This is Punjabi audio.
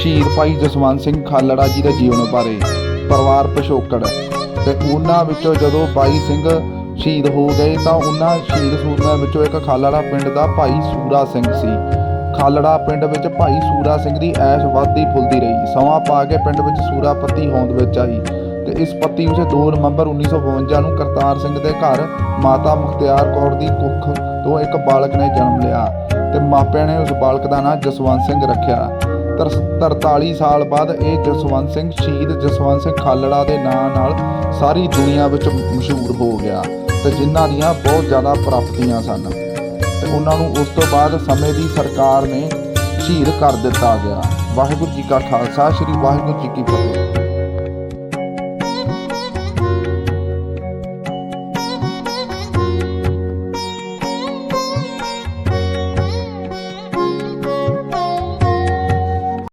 ਸ਼ਹੀਦ ਭਾਈ ਜਸਵੰਤ ਸਿੰਘ ਖਾਲੜਾ ਜੀ ਦੇ ਜੀਵਨ ਬਾਰੇ ਪਰਿਵਾਰ ਪਿਛੋਕੜ। ਤੇ ਉਹਨਾਂ ਵਿੱਚੋਂ ਜਦੋਂ ਬਾਈ ਸਿੰਘ ਸ਼ਹੀਦ ਹੋ ਗਏ ਤਾਂ ਉਹਨਾਂ ਸ਼ਹੀਦ ਸੂਰਮਿਆਂ ਵਿੱਚੋਂ ਇੱਕ ਖਾਲੜਾ ਪਿੰਡ ਦਾ ਭਾਈ ਸੂਰਾ ਸਿੰਘ ਸੀ। ਖਾਲੜਾ ਪਿੰਡ ਵਿੱਚ ਭਾਈ ਸੂਰਾ ਸਿੰਘ ਦੀ ਐਸ਼ ਵੱਧਦੀ ਫੁੱਲਦੀ ਰਹੀ। ਸਮਾਂ ਪਾ ਕੇ ਪਿੰਡ ਵਿੱਚ ਸੂਰਾ ਪੱਤੀ ਹੋਂਦ ਵਿੱਚ ਆਈ। ਤੇ ਇਸ ਪੱਤੀ ਉਸੇ 2 ਨਵੰਬਰ 1952 ਨੂੰ ਕਰਤਾਰ ਸਿੰਘ ਦੇ ਘਰ ਮਾਤਾ ਮੁਖਤਿਆਰ ਕੌਰ ਦੀ ਕੁੱਖ ਤੋਂ ਇੱਕ ਬਾਲਕ ਨੇ ਜਨਮ ਲਿਆ। ਤੇ ਮਾਪਿਆਂ ਨੇ ਉਸ ਬਾਲਕ ਦਾ ਨਾਂ ਜਸਵੰਤ ਸਿੰਘ ਰੱਖਿਆ। 43 ਸਾਲ ਬਾਅਦ ਇਹ ਜਸਵੰਤ ਸਿੰਘ ਸ਼ਹੀਦ ਜਸਵੰਤ ਸਿੰਘ ਖਾਲੜਾ ਦੇ ਨਾਂ ਨਾਲ ਸਾਰੀ ਦੁਨੀਆ ਵਿੱਚ ਮਸ਼ਹੂਰ ਹੋ ਗਿਆ ਤੇ ਜਿਨ੍ਹਾਂ ਦੀਆਂ ਬਹੁਤ ਜ਼ਿਆਦਾ ਪ੍ਰਾਪਤੀਆਂ ਸਨ। ਤੇ ਉਹਨਾਂ ਨੂੰ ਉਸ ਤੋਂ ਬਾਅਦ ਸਮੇਂ ਦੀ ਸਰਕਾਰ ਨੇ ਸ਼ਹੀਦ ਕਰ ਦਿੱਤਾ ਗਿਆ। ਵਾਹਿਗੁਰੂ ਜੀ ਕਾ ਖਾਲਸਾ, ਸ੍ਰੀ ਵਾਹਿਗੁਰੂ ਜੀ ਕੀ ਫਤਿਹ।